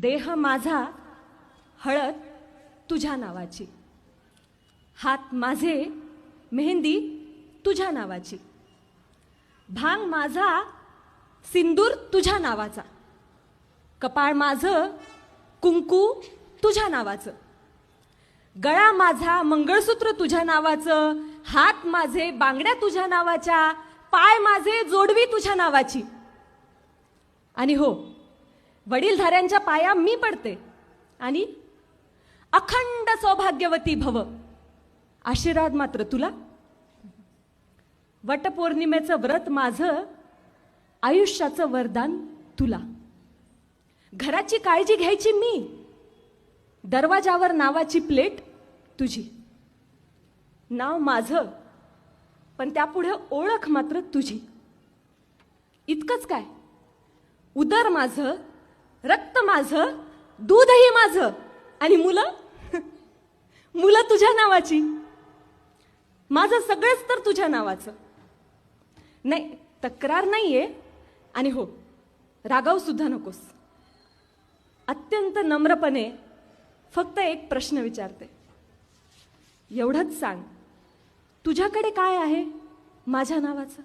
देह माझा हळद तुझ्या नावाची. हात माझे मेहंदी तुझ्या नावाची. भांग माझा सिंदूर तुझ्या नावाचा. कपाळ माझं कुंकू तुझ्या नावाचं. गळा माझा मंगळसूत्र तुझ्या नावाचं. हात माझे बांगड्या तुझ्या नावाच्या. पाय माझे जोडवी तुझ्या नावाची. आणि हो वडीलधाऱ्यांच्या पाया मी पडते. आणि अखंड सौभाग्यवती भव. आशीर्वाद मात्र तुला. वटपौर्णिमेचं व्रत माझं आयुष्याचं वरदान तुला. घराची काळजी घ्यायची मी. दरवाजावर नावाची प्लेट तुझी. नाव माझं पण त्यापुढे ओळख मात्र तुझी. इतकंच काय? उदर माझं रक्त माझं दूधही माझं. आणि मुलं? मुलं तुझ्या नावाची. माझं सगळंच तर तुझ्या नावाचं. नाही तक्रार नाहीये. आणि हो रागाव सुद्धा नकोस. अत्यंत नम्रपणे फक्त एक प्रश्न विचारते. एवढंच सांग तुझ्याकडे काय आहे? माझ्या नावाचं.